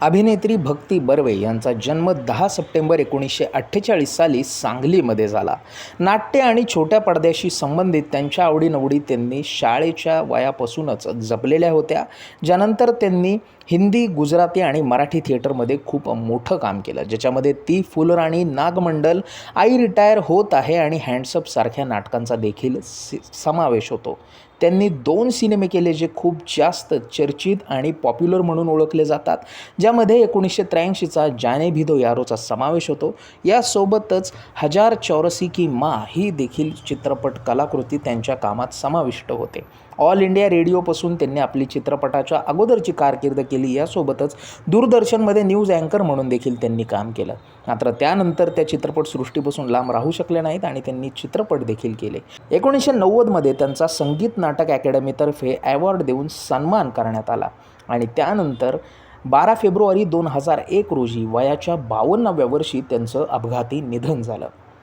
अभिनेत्री भक्ती बर्वे यांचा जन्म दहा सप्टेंबर एकोणीसशे अठ्ठेचाळीस साली सांगलीमध्ये झाला. नाट्य आणि छोट्या पडद्याशी संबंधित त्यांच्या आवडीनवडी त्यांनी शाळेच्या वयापासूनच जपलेल्या होत्या. ज्यानंतर त्यांनी हिंदी गुजराती आणि मराठी थिएटरमध्ये खूप मोठं काम केलं ज्याच्यामध्ये ती फुलराणी नागमंडल आई रिटायर होत आहे आणि हँडसअपसारख्या नाटकांचा देखील समावेश होतो. त्यांनी दोन सिनेमे केले जे खूप जास्त चर्चित आणि पॉप्युलर म्हणून ओळखले जातात ज्यामध्ये एकोणीसशे त्र्याऐंशीचा जाने भिदो यारोचा समावेश होतो. यासोबतच हजार चौरसी की मा ही देखील चित्रपट कलाकृती त्यांच्या कामात समाविष्ट होते. ऑल इंडिया रेडिओपासून त्यांनी आपली चित्रपटाच्या अगोदरची कारकीर्द केली यासोबतच दूरदर्शनमध्ये न्यूज अँकर म्हणून देखील त्यांनी काम केलं. मात्र त्यानंतर त्या चित्रपटसृष्टीपासून लांब राहू शकले नाहीत आणि त्यांनी चित्रपट देखील केले. एकोणीसशे नव्वदमध्ये त्यांचा संगीत नाटक अकॅडमीतर्फे ॲवॉर्ड देऊन सन्मान करण्यात आला. आणि त्यानंतर बारा फेब्रुवारी दोन हजार एक रोजी वयाच्या बावन्नाव्या वर्षी त्यांचं अपघाती निधन झालं.